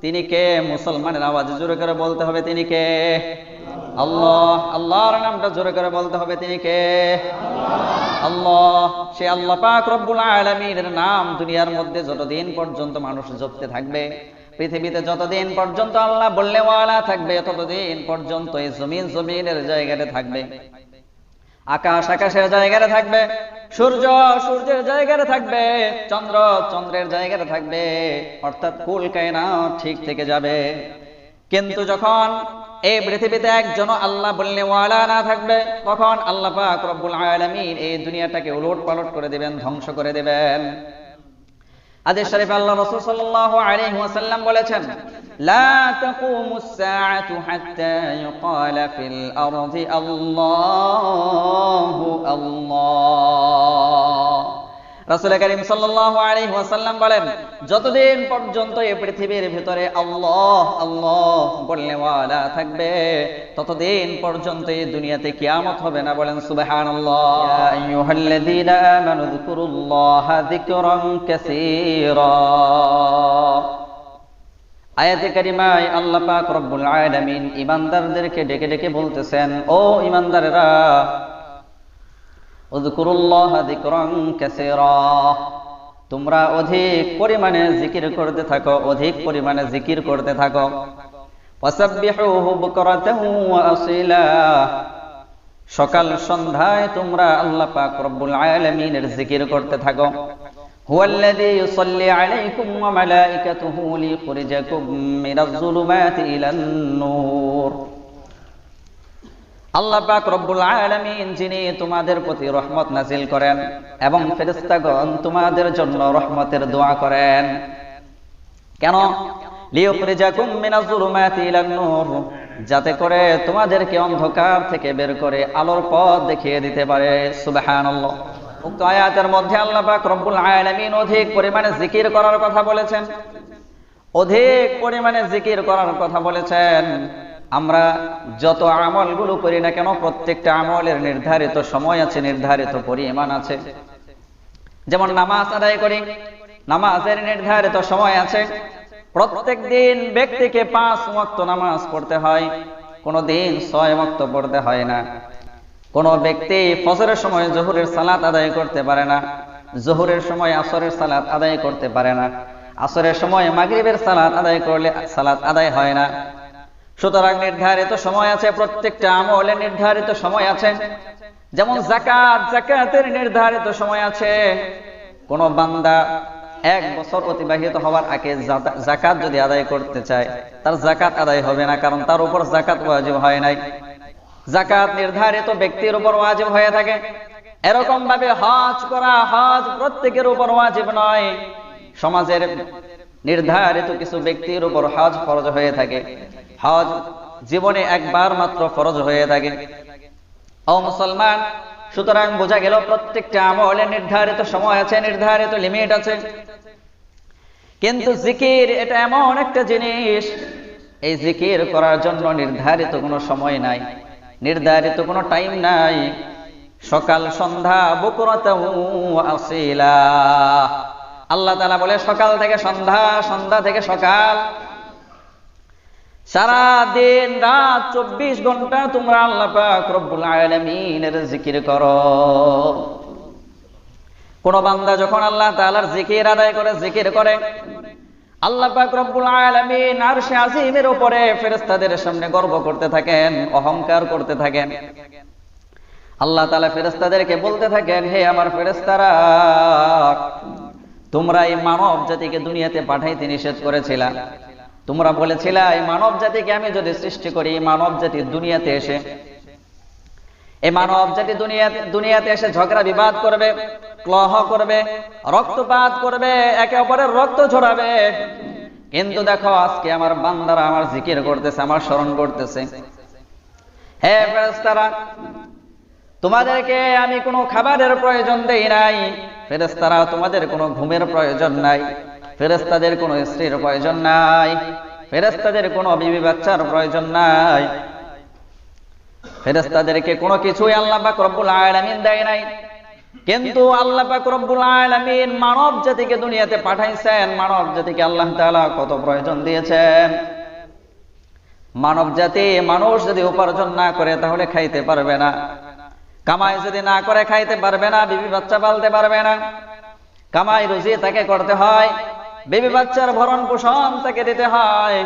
তিনি কে? মুসলমানের আওয়াজে জোরে করে বলতে হবে তিনি কে? আল্লাহ। আল্লাহর নামটা জোরে করে বলতে হবে তিনি কে? আল্লাহ। সে আল্লাহ পাক রব্বুল আলামিনের নাম দুনিয়ার মধ্যে যতদিন পর্যন্ত মানুষ জপতে থাকবে, পৃথিবীতে যতদিন পর্যন্ত আল্লাহ বললে ওয়ালা থাকবে, ততদিন পর্যন্ত এই জমিন জমিনের জায়গাতে থাকবে। আকাশ আকাশের জায়গাতে থাকবে, সূর্য সূর্যের জায়গাতে থাকবে, চন্দ্র চন্দ্রের জায়গাতে থাকবে, অর্থাৎ কুল কায়না ঠিক থেকে যাবে। কিন্তু যখন এই পৃথিবীতে একজন আল্লাহ বললে ওয়ালা না থাকবে, তখন আল্লাহ পাক রব্বুল আলামিন এই দুনিয়াটাকে উলট পালট করে দিবেন, ধ্বংস করে দিবেন। হাদিস শরীফে আল্লাহ রাসূল সাল্লাল্লাহু আলাইহি ওয়াসাল্লাম বলেছেন লা তাকুমুস সাআতু হাত্তা ইউকালা ফিল আরদি আল্লাহু আল্লাহ রাসূল করিম সাল্লাল্লাহু আলাইহি ওয়াসাল্লাম বলেন, যতদিন পর্যন্ত এই পৃথিবীর ভিতরে আল্লাহ আল্লাহ বললে ওয়ালা থাকবে, ততদিন পর্যন্ত এই দুনিয়াতে কিয়ামত হবে না। বলেন, সুবহানাল্লাহ। ইয়া আয়াতে কারিমায় আল্লাহ পাক রব্বুল আলামিন ইমানদারদেরকে ডেকে ডেকে বলতেছেন, ও ইমানদারেরা উযকুরুল্লাহ যিকরান কাসীরা। তোমরা অধিক পরিমাণে জিকির করতে থাকো, অধিক পরিমাণে জিকির করতে থাকো। সকাল সন্ধ্যায় তোমরা আল্লাহ পাক রব্বুল আলামিনের জিকির করতে থাকো। هو الذي يصلي عليكم وملائكته ليخرجكم من الظلمات إلى النور আল্লাহ পাক রব্বুল আলামিন যিনি তোমাদের প্রতি রহমত নাজিল করেন এবং ফেরেশতাগণ তোমাদের জন্য রহমতের দোয়া করেন কেন লিয়ুখরিজাকুম মিনাজ যুলুমাতি ইলান নূর যাতে করে তোমাদেরকে অন্ধকার থেকে বের করে আলোর পথ দেখিয়ে দিতে পারে সুবহানাল্লাহ উক্ত আয়াতের মধ্যে আল্লাহ পাক রব্বুল আলামিন অধিক পরিমাণে জিকির করার কথা বলেছেন। অধিক পরিমাণে জিকির করার কথা বলেছেন। আমরা যত আমলগুলো করি না কেন, প্রত্যেকটা আমলের নির্ধারিত সময় আছে, নির্ধারিত পরিমাণ আছে। যেমন নামাজ আদায় করি, নামাজের নির্ধারিত সময় আছে। প্রত্যেক দিন ব্যক্তিকে পাঁচ ওয়াক্ত নামাজ পড়তে হয়, কোনো দিন ছয় ওয়াক্ত পড়তে হয় না। কোন ব্যক্তি ফজরের সময় জহুরের সালাত আদায় করতে পারে না, জহুরের সময় আসরের সালাত আদায় করতে পারে না, আসরের সময় মাগরিবের সালাত আদায় করলে সালাত আদায় হয় না। সুতরাং নির্ধারিত সময় আছে, প্রত্যেকটা আমলের নির্ধারিত সময় আছে। যেমন জাকাত জাকাতের নির্ধারিত সময় আছে। কোন বান্দা এক বছর অতিবাহিত হওয়ার আগে জাকাত যদি আদায় করতে চায়, তার জাকাত আদায় হবে না, কারণ তার উপর জাকাত ওয়াজিব হয় নাই। জাকাত নির্ধারিত ব্যক্তির উপর ওয়াজিব হয়ে থাকে। এরকম ভাবে হজ করা হজ প্রত্যেকের উপর ওয়াজিব নয়। সমাজের নির্ধারিত কিছু ব্যক্তির উপর হজ ফরজ হয়ে থাকে। হজ জীবনে একবার মাত্র ফরজ হয়ে থাকে। ও মুসলমান, সুতরাং বোঝা গেল প্রত্যেকটা আমলের নির্ধারিত সময় আছে, নির্ধারিত লিমিট আছে। কিন্তু জিকির এটা এমন একটা জিনিস, এই জিকির করার জন্য নির্ধারিত কোনো সময় নাই। নির্ধারিত কোনো টাইম নাই। সকাল, সন্ধ্যা বকুরত আসিলা। আল্লাহ তালা বলে, সকাল থেকে সন্ধ্যা সন্ধ্যা থেকে সকাল। সারা দিন রাত চব্বিশ ঘণ্টা তোমরা আল্লাহ পাক রব্বুল আলামিনের জিকির করো। কোন বান্দা যখন আল্লাহ তাআলার জিকির আদায় করে, জিকির করে আল্লাহ পাক রব্বুল আলামিন আরশে আজিমের উপরে ফেরেশতাদের সামনে গর্ব করতে থাকেন, অহংকার করতে থাকেন। আল্লাহ তাআলা ফেরেশতাদেরকে বলতে থাকেন, হে আমার ফেরেশতারা, তোমরা এই মানব জাতিকে দুনিয়াতে পাঠাইতে নিষেধ করেছিলা। তোমরা বলেছিলা, এই মানব জাতিকে আমি যদি সৃষ্টি করি মানব জাতি দুনিয়াতে এসে, এই মানব জাতি দুনিয়াতে দুনিয়াতে এসে ঝগড়া বিবাদ করবে। ক্লহ করবে, রক্তপাত করবে, একে অপরের রক্ত ঝরাবে। কিন্তু দেখো, আজকে আমার বান্দারা আমার জিকির করতেছে, আমার স্মরণ করতেছে। হে ফেরেস্তারা তোমাদেরকে আমি কোনো খাবারের প্রয়োজন দেই নাই। ফেরেস্তারা তোমাদের কোনো ঘুমের প্রয়োজন নাই। ফেরেস্তাদের কোনো স্ত্রীর প্রয়োজন নাই। ফেরেস্তাদের কোনো বিবি বাচ্চার প্রয়োজন নাই। ফেরেস্তাদেরকে কোনো কিছুই আল্লাহ পাক রব্বুল আলামিন দেয় নাই। কিন্তু আল্লাহ পাক আলামিন মানব জাতিকে দুনিয়াতে পাঠাইছেন। মানব জাতিকে আল্লাহ তাআলা কত প্রয়োজন দিয়েছেন? মানব জাতি মানুষ যদি উপার্জন না করে তাহলে খাইতে পারবে না। কামাই যদি না করে খাইতে পারবে না, বিবি বাচ্চা পালতে পারবে না। কামাই রুজি তাকে করতে হয়, বেবি বাচ্চার ভরণ পোষণ তাকে দিতে হয়।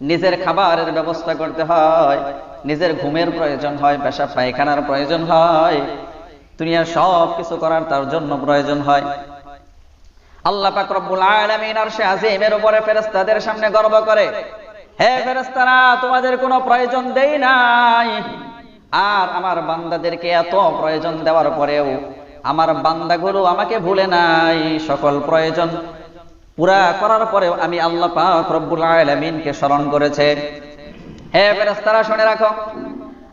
নিজের খাবারের ব্যবস্থা করতে হয়, নিজের ঘুমের প্রয়োজন হয় পেশা পায়খানার প্রয়োজন হয়। দুনিয়ার সব কিছু করার তার জন্য প্রয়োজন হয়। আল্লাহ পাক রব্বুল আলামিন আরশে আজিমের উপরে ফেরেশতাদের সামনে গর্ব করে, হে ফেরেশতারা, তোমাদের কোনো প্রয়োজন দেই নাই। আর আমার বান্দাদেরকে এত প্রয়োজন দেওয়ার পরেও আমার বান্দাগুলো আমাকে ভুলে নাই, সকল প্রয়োজন পুরা করার পরেও আমি আল্লাহ পাক রব্বুল আলামিনকে স্মরণ করেছে। হে ফেরেশতারা, শুনে রাখো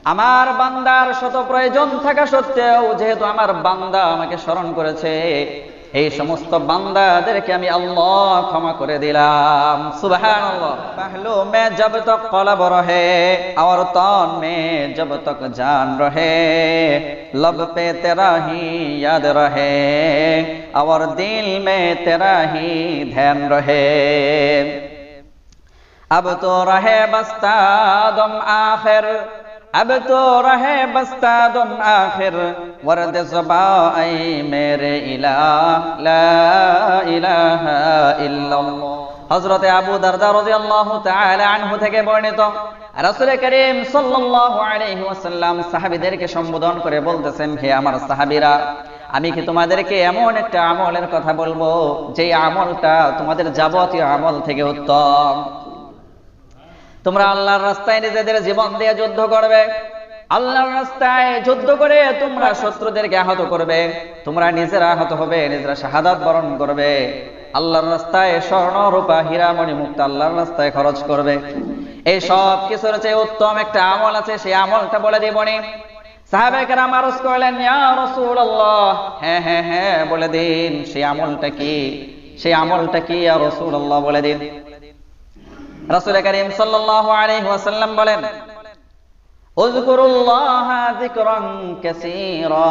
আমার বান্দার শত প্রয়োজন থাকা সত্ত্বেও যেহেতু আমার বান্দা আমাকে স্মরণ করেছে এই সমস্ত বান্দাদেরকে আমি আল্লাহ ক্ষমা করে দিলাম সুবহানাল্লাহ পহলো মে জব তক কলব রহে और तन में जब तक जान रहे लब पे तेरा ही याद रहे और दिल में तेरा ही ध्यान रहे अब तो रहे बस्ता दम आखिर अब तो रहे बस्ता दम आखिर वरद ज़बाई मेरे इला ला इलाहा इल्लल्लाह হযরতে আবু দারদা রাদিয়াল্লাহু তাআলা আনহু থেকে বর্ণিত রাসূল করিম সাল্লাল্লাহু আলাইহি ওয়াসাল্লাম সাহাবীদেরকে সম্বোধন করে বলতেছেন হে আমার সাহাবীরা আমি কি তোমাদেরকে এমন একটা আমলের কথা বলবো যে আমলটা তোমাদের যাবতীয় আমল থেকে উত্তম তোমরা আল্লাহর রাস্তায় নিজেদের জীবন দিয়ে যুদ্ধ করবে। আল্লাহর রাস্তায় যুদ্ধ করে তোমরা শত্রুদেরকে আহত করবে। তোমরা নিজেরা আহত হবে, নিজেরা শাহাদাত বরণ করবে। আল্লাহর রাস্তায় স্বর্ণ, রূপা হীরামণি মুক্ত আল্লাহর রাস্তায় খরচ করবে। এই সব কিছুর চেয়ে উত্তম একটা আমল আছে, সেই আমলটা বলে দিবনি সাহাবেকেরা মারুস করলেন হ্যাঁ হ্যাঁ হ্যাঁ বলে দিন, সেই আমলটা কি? সেই আমলটা কি? আর রাসূলুল্লাহ, বলে দিন। রাসূল করিম সাল্লাল্লাহু আলাইহি ওয়াসাল্লাম বলেন, উযকুরুল্লাহ যিকরান কাসীরা।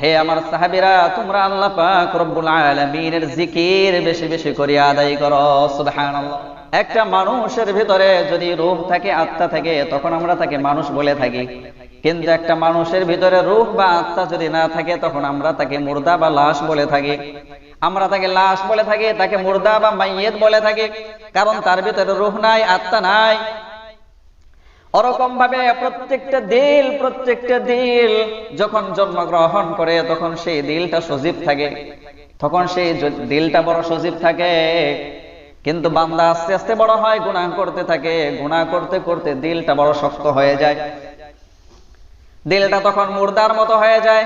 হে আমার সাহাবীরা, তোমরা আল্লাহ পাক রব্বুল আলামিনের জিকির বেশি বেশি করে আদায় করো, সুবহানাল্লাহ। একটা মানুষের ভিতরে যদি রূহ থাকে, আত্মা থাকে, তখন আমরা তাকে মানুষ বলে থাকি। কিন্তু একটা মানুষের ভিতরে রূহ বা আত্মা যদি না থাকে, তখন আমরা তাকে মুর্দা বা লাশ বলে থাকি। আমরা তাকে লাশ বলে থাকি, তাকে মুর্দা বা মাইয়েত বলে থাকি, কারণ তার ভিতরে রূহ নাই, আত্মা নাই। ওরকম ভাবে প্রত্যেকটা দিল প্রত্যেকটা দিল যখন জন্মগ্রহণ করে, তখন সেই দিলটা সজীব থাকে। তখন সেই দিলটা বড় সজীব থাকে। কিন্তু বান্দা আস্তে আস্তে বড় হয়, গুনাহ করতে থাকে। গুনাহ করতে করতে দিলটা বড় শক্ত হয়ে যায়। দিলটা তখন মুর্দার মতো হয়ে যায়।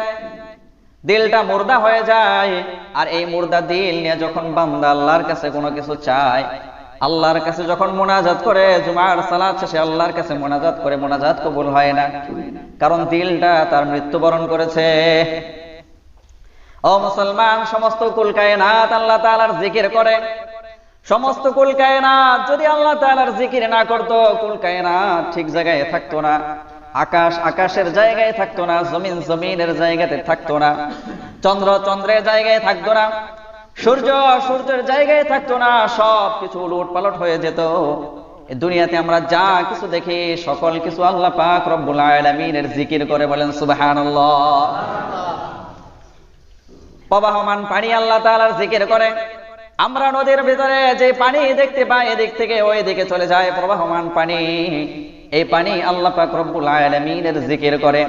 দিলটা মুর্দা হয়ে যায়। আর এই মুর্দা দিল নিয়ে যখন বান্দা আল্লাহর কাছে কোনো কিছু চায়, আল্লাহর কাছে যখন মোনাজাত করে, জুমার সালাত শেষে আল্লাহর কাছে মোনাজাত করে, মোনাজাত কবুল হয় না। কারণ দিলটা তার মৃত্যুবরণ করেছে। ও মুসলমান, সমস্ত কুল কায়নাত আল্লাহ তাআলার জিকির করে। সমস্ত কুল কায়নাত যদি আল্লাহ তাআলার জিকির না করতো, কুল কায়নাত ঠিক জায়গায় থাকতো না। আকাশ আকাশের জায়গায় থাকতো না, জমিন জমিনের জায়গাতে থাকতো না, চন্দ্র চন্দ্রের জায়গায় থাকতো না, সূর্য সূর্যের জায়গায় থাকতো না, সব কিছু উলট পালট হয়ে যেত। দুনিয়াতে আমরা যা কিছু দেখি, সকল কিছু আল্লাহ পাক রব্বুল আলামিনের জিকির করে বলেন, সুবহানাল্লাহ। প্রবাহমান পানি আল্লাহ তাআলার জিকির করে। আমরা নদীর ভিতরে যে পানি দেখতে পাই, এদিক থেকে ওই দিকে চলে যায় প্রবাহমান পানি। এই পানি আল্লাহ পাক রব্বুল আলামিনের জিকির করে।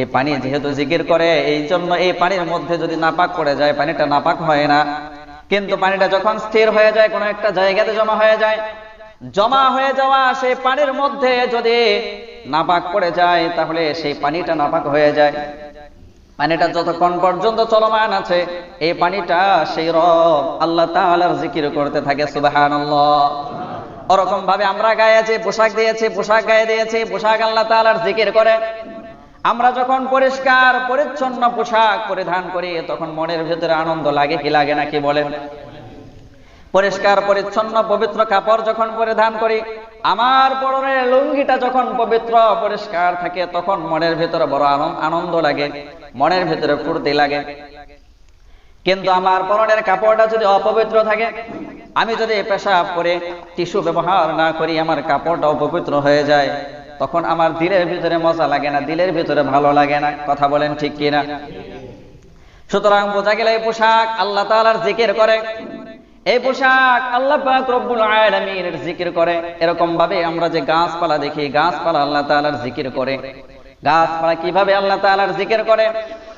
এই পানি যেহেতু জিকির করে এই জন্য এই পানির মধ্যে যদি নাপাক পড়ে যায়, পানিটা নাপাক হয় না। কিন্তু পানিটা যখন স্থির হয়ে যায়, কোনো একটা জায়গাতে জমা হয়ে যায়। জমা হয়ে যাওয়া সেই পানির মধ্যে যদি নাপাক পড়ে যায়, তাহলে সেই পানিটা নাপাক হয়ে যায়। পানিটা যতক্ষণ পর্যন্ত চলমান আছে, এই পানিটা সেই রব আল্লাহ তাআলার জিকির করতে থাকে, সুবহানাল্লাহ। ওরকম ভাবে আমরা গায়ে যে পোশাক দিয়েছি, পোশাক গায়ে দিয়েছি, পোশাক আল্লাহ তাআলার জিকির করে। আমরা যখন পরিষ্কার, পরিচ্ছন্ন পোশাক পরিধান করি, তখন মনের ভিতরে আনন্দ লাগে কি লাগে না, কি বলেন পরিষ্কার, পরিচ্ছন্ন, পবিত্র কাপড় যখন পরিধান করি, আমার পরনের লুঙ্গিটা যখন পবিত্র, পরিষ্কার থাকে, তখন মনের ভিতরে বড় আনন্দ লাগে, মনের ভিতরে ফুর্তি লাগে। কিন্তু আমার পরনের কাপড়টা যদি অপবিত্র থাকে, আমি যদি পেশাব করে টিস্যু ব্যবহার না করি, আমার কাপড়টা অপবিত্র হয়ে যায়, তখন আমার দিলের ভিতরে মজা লাগে না, দিলের ভিতরে ভালো লাগে না। কথা বলেন ঠিক কিনা? সুতরাং বোঝা গেল এই পোশাক আল্লাহ তাআলার জিকির করে। এই পোশাক আল্লাহ রব্বুল আলামিনের জিকির করে। এরকম ভাবে আমরা যে গাছপালা দেখি, গাছপালা আল্লাহ তাআলার জিকির করে। গাছপালা কীভাবে আল্লাহ তাআলার জিকির করে?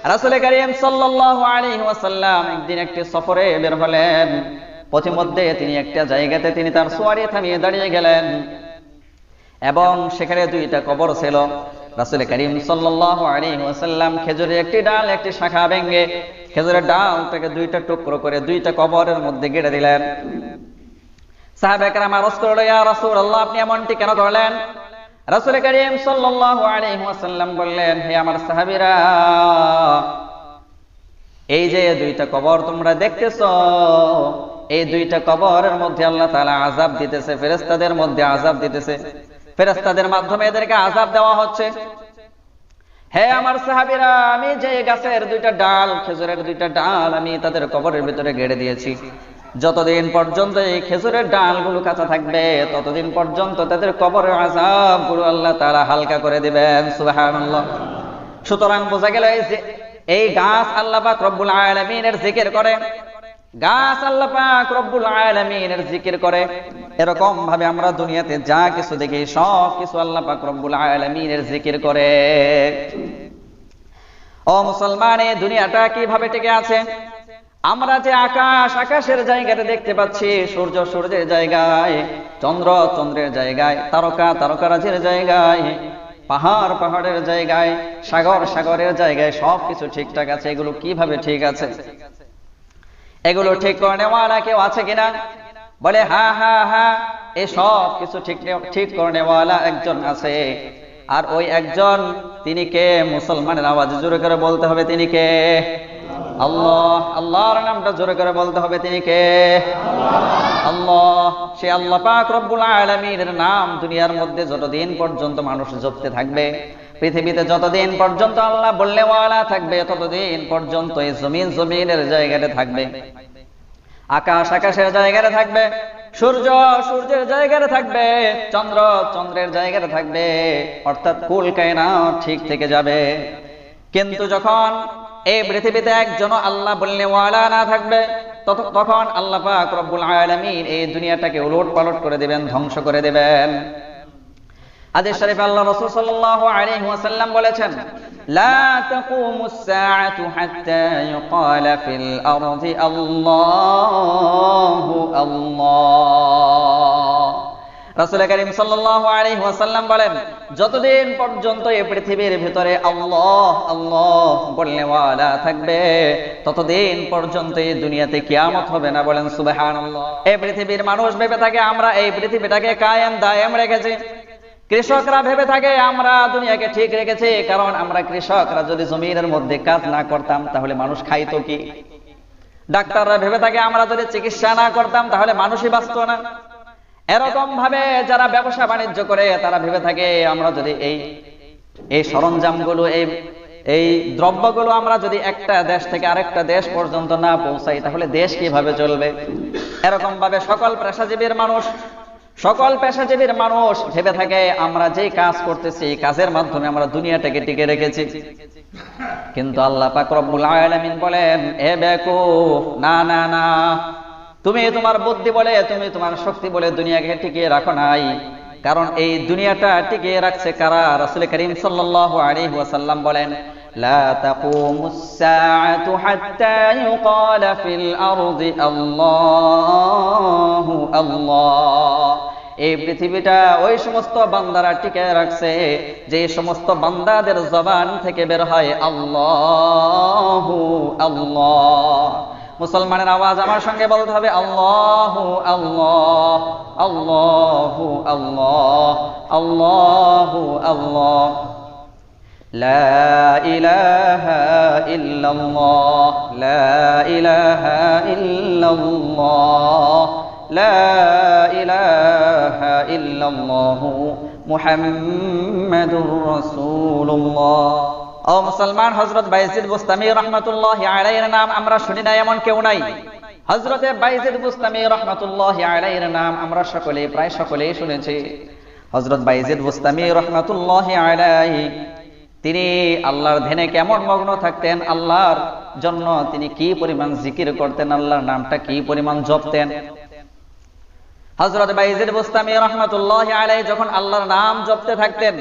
রাসূল করিম সাল্লাল্লাহু আলাইহি ওয়াসাল্লাম একদিন একটি সফরে বের হলেন। পথিমধ্যে তিনি একটা জায়গাতে তিনি তার সোয়ারি থামিয়ে দাঁড়িয়ে গেলেন। এবং সেখানে দুইটা কবর ছিল। রাসুল করিম আলাইহি ওয়াসাল্লাম খেজুরের একটি ডাল, একটি শাখা ভেঙে খেজুরের ডালটাকে দুইটা টুকরো করে দুইটা কবরের মধ্যে গেড়ে দিলেন। সাহাবে কেরাম আরজ করল, ইয়া রাসূলুল্লাহ, আপনি এমনটি কেন করলেন? রাসূল করিম আলাইহি বললেন, হে আমার সাহাবীরা, এই যে দুইটা কবর তোমরা দেখতেছো, এই দুইটা কবরের মধ্যে আল্লাহ তাআলা আযাব দিতেছে, ফেরেশতাদের মধ্যে আযাব দিতেছে। ফেরেশতাদের মাধ্যমে এদেরকে আযাব দেওয়া হচ্ছে। হে আমার সাহাবিরা, আমি যে গাছের দুইটা ডাল, খেজুরের দুইটা ডাল আমি তাদের কবরের ভিতরে গেড়ে দিয়েছি। যতদিন পর্যন্ত এই খেজুরের ডালগুলো কাঁচা থাকবে, ততদিন পর্যন্ত তাদের কবরের আযাবগুলো আল্লাহ তাআলা হালকা করে দিবেন, সুবহানাল্লাহ। সুতরাং বোঝা গেল এই যে, এই গাছ আল্লাহ পাক রব্বুল আলামিনের জিকির করে। গাছ আল্লাহ পাক রব্বুল আলামিনের জিকির করে। এরকম ভাবে আমরা দুনিয়াতে যা কিছু দেখি, সব কিছু আল্লাহ পাক রব্বুল আলামিনের জিকির করে। ও মুসলমান দুনিয়াটা কীভাবে টিকে আছে? আমরা যে আকাশ, আকাশের জায়গাতে দেখতে পাচ্ছি, সূর্য সূর্যের জায়গায়, চন্দ্র চন্দ্রের জায়গায়, তারকা তারকারাজের জায়গায়, পাহাড় পাহাড়ের জায়গায়, সাগর সাগরের জায়গায় সবকিছু ঠিকঠাক আছে, এগুলো কীভাবে ঠিক আছে? এগুলো ঠিক করে নেওয়ালা কেউ আছে কিনা? বলে, হা হা হা এই সব কিছু ঠিক ঠিক করে নেওয়ালা একজন আছে। আর ওই একজন, তিনি কে? মুসলমানের আওয়াজ জোরে করে বলতে হবে, তিনি কে? আল্লাহ, আল্লাহর নামটা জোরে করে বলতে হবে তিনি কে? আল্লাহ, সে আল্লাহ পাক রব্বুল আলামিনের নাম দুনিয়ার মধ্যে যতদিন পর্যন্ত মানুষ জপতে থাকবে, পৃথিবীতে যতদিন পর্যন্ত আল্লাহ বললে ওয়ালা থাকবে, ততদিন পর্যন্ত এই জমিন জমিনের জায়গাতে থাকবে। আকাশ আকাশের জায়গাতে থাকবে, সূর্য সূর্যের জায়গাতে থাকবে, চন্দ্র চন্দ্রের জায়গাতে থাকবে, অর্থাৎ কুল কায়না ঠিক থেকে যাবে। কিন্তু যখন এই পৃথিবীতে একজন আল্লাহ বললে ওয়ালা না থাকবে তখন আল্লাহ পাক রব্বুল আলামিন এই দুনিয়াটাকে উলট পালট করে দিবেন, ধ্বংস করে দিবেন। হাদিস শরীফে আল্লাহ রাসূল সাল্লাল্লাহু আলাইহি ওয়াসাল্লাম বলেছেন, লা তাকুমুস সাআতু হাত্তা ইউকালা ফিল আরদি আল্লাহু আল্লাহ। রাসূল করিম বলেন, যতদিন পর্যন্ত এই পৃথিবীর ভিতরে আল্লাহ আল্লাহ থাকবে, ততদিন পর্যন্ত এই দুনিয়াতে কিয়ামত হবে না। বলেন এই পৃথিবীর মানুষ ভেবে থাকে, আমরা এই পৃথিবীটাকে কায়েম, দায়েম রেখেছি। কৃষকরা ভেবে থাকে, আমরা দুনিয়াকে ঠিক রেখেছি, কারণ আমরা কৃষকরা যদি জমিনের মধ্যে কাজ না করতাম, তাহলে মানুষ খাইতো কি? ডাক্তাররা ভেবে থাকে, আমরা যদি চিকিৎসা না করতাম, তাহলে মানুষই বাঁচত না। এরকম ভাবে যারা ব্যবসা বাণিজ্য করে, তারা ভেবে থাকে, আমরা যদি এই এই সরঞ্জামগুলো, এই এই দ্রব্যগুলো আমরা যদি একটা দেশ থেকে আরেকটা দেশ পর্যন্ত না পৌঁছাই, তাহলে দেশ কীভাবে চলবে? এরকম ভাবে সকল পেশাজীবীর মানুষ, সকল পেশাজীবীর মানুষ ভেবে থাকে, আমরা যে কাজ করতেছি কাজের মাধ্যমে আমরা দুনিয়াটাকে টিকে রেখেছি। কিন্তু আল্লাহ পাক রব্বুল আলামিন বলেন, এ বেকুফ, না না না তুমি তোমার বুদ্ধি বলে তুমি তোমার শক্তি বলে দুনিয়াকে টিকিয়ে রাখো নাই কারণ এই দুনিয়াটা টিকিয়ে রাখছে কারা রাসূল করিম সাল্লাল্লাহু আলাইহি ওয়াসাল্লাম বলেন لا تقوم الساعة حتى يقال في الأرض الله الله এই পৃথিবীটা ওই সমস্ত বান্দারা টিকে রাখছে যে সমস্ত বান্দাদের জবান থেকে বের হয় আল্লাহ আল্লাহ মুসলমানের আওয়াজ আমার সঙ্গে বলতে হবে আল্লাহ আল্লাহ আল্লাহ আল্লাহ আল্লাহ আল্লাহ لا إله إلا الله لا إله إلا الله لا إله إلا الله محمد رسول الله ও মুসলমান হযরত বাইজিদ বুস্তামি রাহমাতুল্লাহি আলাইহির নাম আমরা শুনি না, এমন কেউ নাই। হযরতে বাইজিদ বুস্তামি রাহমাতুল্লাহি আলাইহির নাম আমরা সকলে প্রায় সকলেই শুনেছি। হযরত বাইজিদ বুস্তামি রাহমাতুল্লাহি আলাইহি, তিনি আল্লাহর ধ্যানে কেমন মগ্ন থাকতেন, আল্লাহর জন্য তিনি কি পরিমাণ জিকির করতেন, আল্লাহর নামটা কি পরিমাণ জপতেন হযরত বাইজিদ বুস্তামি রাহমাতুল্লাহি আলাইহি যখন আল্লাহর নাম জপতে থাকতেন,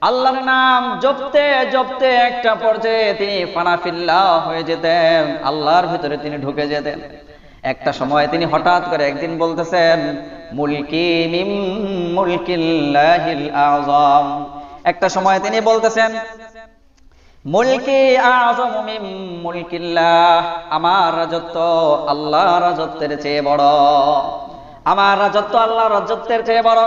আল্লাহর নাম জপতে জপতে একটা পর্যায়ে তিনি ফানাফিল্লাহ হয়ে যেতেন, আল্লাহর ভিতরে তিনি ঢুকে যেতেন। একটা সময় তিনি হঠাৎ করে একদিন বলতেছেন, মুলকি মিম মুলকিল্লাহিল আযম। একটা সময় তিনি বলতেছেন, মুলকি আযম মিম মুলকিল্লাহ, আমার রাজত্ব আল্লাহ রাজত্বের চেয়ে বড়। আমার রাজত্ব আল্লাহ রাজত্বের চেয়ে বড়।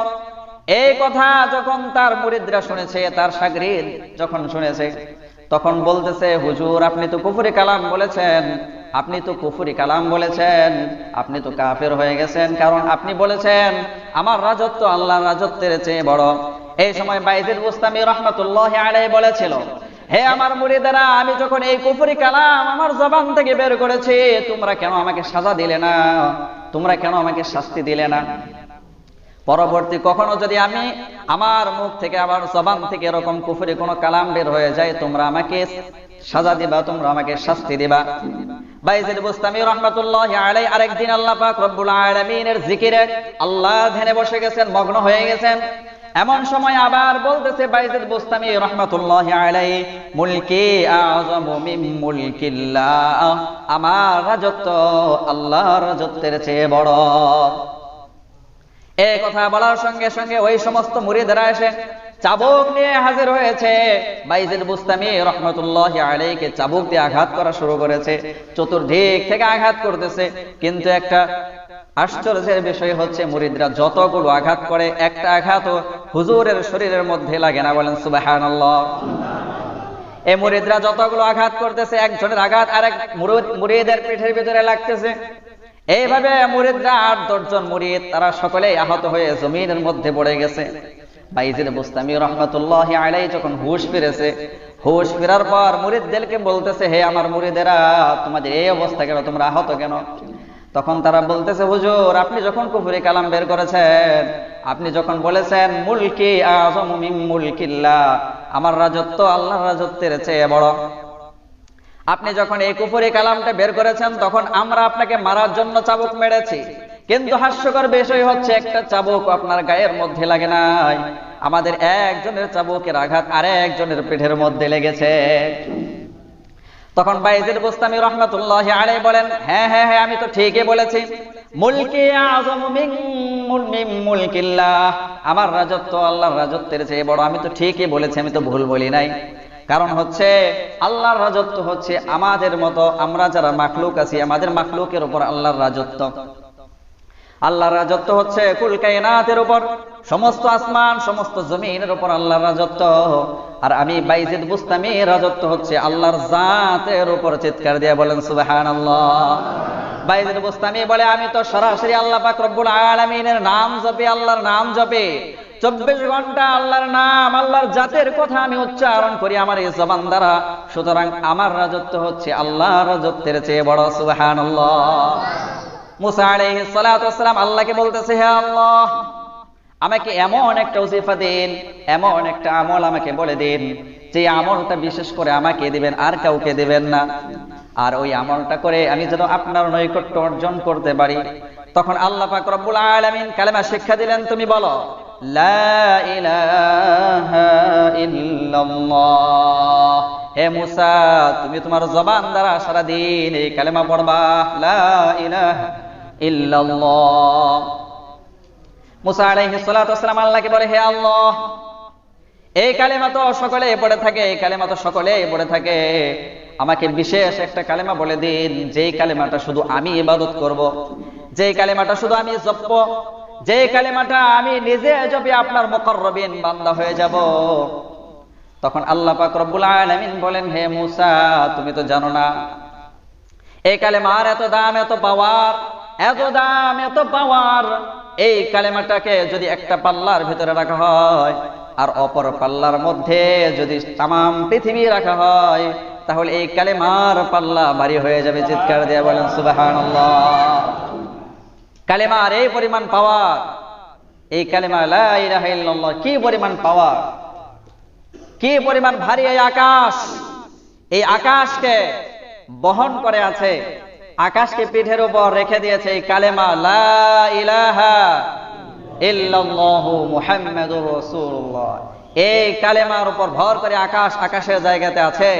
এই কথা যখন তার মুরিদরা শুনেছে, তার সাগরিদ যখন শুনেছে, তখন বলতেছে, হুজুর, আপনি তো কুফুরি কালাম বলেছেন, আপনি তো কুফুরি কালাম বলেছেন, আপনি তো কাফের হয়ে গেছেন, কারণ আপনি বলেছেন, আমার রাজত্ব আল্লাহ রাজত্বের চেয়ে বড়। এই সময় বাইজিদ বুস্তামি রহমতুল্লাহ আলাই বলেছিল, হে আমার মুরিদারা, আমি যখন এই কুফুরি কালাম আমার জবান থেকে বের করেছি, তোমরা কেন আমাকে সাজা দিলে না? তোমরা কেন আমাকে শাস্তি দিলে না? পরবর্তী কখনো যদি আমি আমার মুখ থেকে আবার জবান থেকে এরকম কুফুরি কোনো কালাম বের হয়ে যায়, তোমরা আমাকে সাজা দিবা, তোমরা আমাকে শাস্তি দিবা। বাইজিদ বুস্তামি রহমাতুল্লাহ আলাই আরেকদিন আল্লাহ পাক রব্বুল আলামিনের জিকিরে আল্লাহ ধ্যানে বসে গেছেন, মগ্ন হয়ে গেছেন। এমন সময় আবার বলতেছে বাইজিদ বুস্তামি রহমাতুল্লাহ আলাই মুলকি আযমু মিন মুলকিল্লাহ, আমার রাজত্ব আল্লাহর রাজত্বের চেয়ে বড়। এই কথা বলার সঙ্গে সঙ্গে ওই সমস্ত মুরিদেরা এসে চাবুক নিয়ে হাজির হয়েছে। বাইজিদ বুস্তামি রহমতুল্লাহ আলাইকে চাবুক দিয়ে আঘাত করা শুরু করেছে, চতুর্দিক থেকে আঘাত করতেছে। কিন্তু একটা আশ্চর্যের বিষয় হচ্ছে, মুরিদরা যতগুলো আঘাত করে, একটা আঘাত হুজুরের শরীরের মধ্যে লাগে না। বলেন, সুবাহানাল্লাহ। এই মুরিদরা যতগুলো আঘাত করতেছে, একজনের আঘাত আরেক মুরিদের পিঠের ভিতরে লাগতেছে। এইভাবে মুরিদরা আট দশজন মুরিদ, তারা সকলেই আহত হয়ে জমিনের মধ্যে পড়ে গেছে। বাইজিদ বুস্তামি রহমতুল্লাহ আলাই যখন হুশ ফিরেছে, হুশ ফেরার পর মুরিদদেরকে বলতেছে, হে আমার মুরিদেরা, তোমাদের এই অবস্থা কেন? তোমরা আহত কেন? তখন তারা বলতেছে, হুজুর, আপনি যখন কুফুরি কালাম বের করেছেন, আপনি যখন বলেছেন, মুলকি মিন আমার রাজত্ব আল্লাহর রাজত্বের চেয়ে বড়। আপনি যখন এই কুফরি কালামটা বের করেছেন, তখন আমরা আপনাকে মারার জন্য চাবুক মেরেছি। কিন্তু হাস্যকর বিষয় হচ্ছে, একটা চাবুক আপনার গায়ের মধ্যে লাগে নাই। আমাদের একজনের চাবুকের আঘাত আরে একজনের পিঠের মধ্যে লেগেছে। তখন বাইজের বুস্তামি রহমতুল্লাহ আলাই বলেন হ্যাঁ হ্যাঁ হ্যাঁ আমি তো ঠিকই বলেছি। মুলকি আজম মুলকিল্লাহ। আমার রাজত্ব আল্লাহর রাজত্বের চেয়ে বড়, আমি তো ঠিকই বলেছি, আমি তো ভুল বলি নাই। কারণ হচ্ছে, আল্লাহর রাজত্ব হচ্ছে আমাদের মতো, আমরা যারা মাখলুক আছি, আমাদের মাখলুকের উপর আল্লাহর রাজত্ব। আল্লাহর রাজত্ব হচ্ছে কুল কায়নাতের উপর। সমস্ত আসমান, সমস্ত জমিনের উপর আল্লাহর রাজত্ব। আর আমি বাইজিদ বুস্তামি রাজত্ব হচ্ছে আল্লাহর জাতের উপর চিৎকার দিয়ে বলেন, সুবহানাল্লাহ। বাইজিদ বুস্তামি বলে, আমি তো সরাসরি আল্লাহ পাক রব্বুল আলামিনের নাম জপে, আল্লাহর নাম জপে। চব্বিশ ঘণ্টা আল্লাহর নাম, আল্লাহর জাতের কথা আমি উচ্চারণ করি আমার এই জবান দ্বারা। সুতরাং আমার রাজত্ব হচ্ছে আল্লাহর রাজত্বের চেয়ে বড় সুবাহান মুসা আল্লাহকে বলতেছে, হে আল্লাহ, আমাকে এমন একটা ওজিফা দিন, এমন একটা আমল আমাকে বলে দিন, যে আমলটা বিশেষ করে আমাকে দিবেন, আর কাউকে দিবেন না। আর ওই আমলটা করে আমি যেন আপনার নৈকট্য অর্জন করতে পারি। তখন আল্লাহ পাক রব্বুল আলামিন কালেমা শিক্ষা দিলেন, তুমি বলো, লা ইলাহা ইল্লাল্লাহ। হে মুসা, তুমি তোমার জবান দ্বারা সারা দিন এই কালেমা পড়বা, লা ইলাহা আমাকে বিশেষ একটা কালেমা বলে দিন, যেই কালেমাটা শুধু আমি ইবাদত করব। যেই কালেমাটা শুধু আমি জপব যে কালেমাটা আমি নিজে জপে আপনার মুকররবিন বান্দা হয়ে যাব তখন আল্লাহ পাক রব্বুল আলামিন বলেন, হে মুসা, তুমি তো জানো না, এই কালেমার এত দাম, এত পাওয়ার এত দাম এত পাওয়ার। এই কালেমাটাকে যদি একটা পাল্লার ভিতরে রাখা হয়, আর অপর পাল্লার মধ্যে যদি তাম পৃথিবী রাখা হয়, তাহলে এই কালেমার পাল্লা ভারী হয়ে যাবে, চিৎকার দিয়ে বলেন সুবাহান কালেমার এই পরিমাণ পাওয়ার, এই কালেমা লা ইলাহা ইল্লাল্লাহ, কি পরিমাণ পাওয়ার? কি পরিমাণ ভারী এই আকাশ? এই আকাশকে বহন করে আছে আকাশকে পিঠের উপর রেখে দিয়েছে এই কালেমা, লা এই কালেমার উপর ভর করে আকাশ আকাশের জায়গাতে আছে,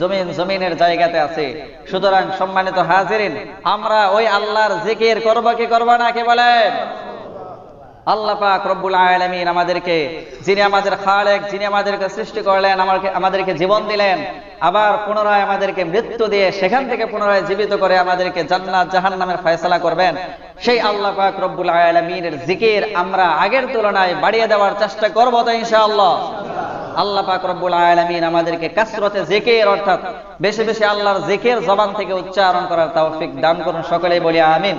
জমিন জমিনের জায়গাতে আছে। সুতরাং সম্মানিত হাজির আমরা ওই আল্লাহর জিকির করব কি করব না, কি বলেন? আল্লাহ পাক রব্বুল আলামিন আমাদেরকে, যিনি আমাদের খালেক, যিনি আমাদেরকে সৃষ্টি করলেন আমাকে আমাদেরকে জীবন দিলেন, আবার পুনরায় আমাদেরকে মৃত্যু দিয়ে সেখান থেকে পুনরায় জীবিত করে আমাদেরকে জান্নাত, জাহান্নামের ফয়সালা করবেন। সেই আল্লাহ পাক রব্বুল আলামিনের জিকির আমরা আগের তুলনায় বাড়িয়ে দেওয়ার চেষ্টা করব তো ইনশাআল্লাহ। আল্লাহ পাক রব্বুল আলামিন আমাদেরকে কাসরতে জিকির, অর্থাৎ বেশি বেশি আল্লাহর জিকির জবান থেকে উচ্চারণ করার তৌফিক দান করুন, সকলেই বলি আমিন।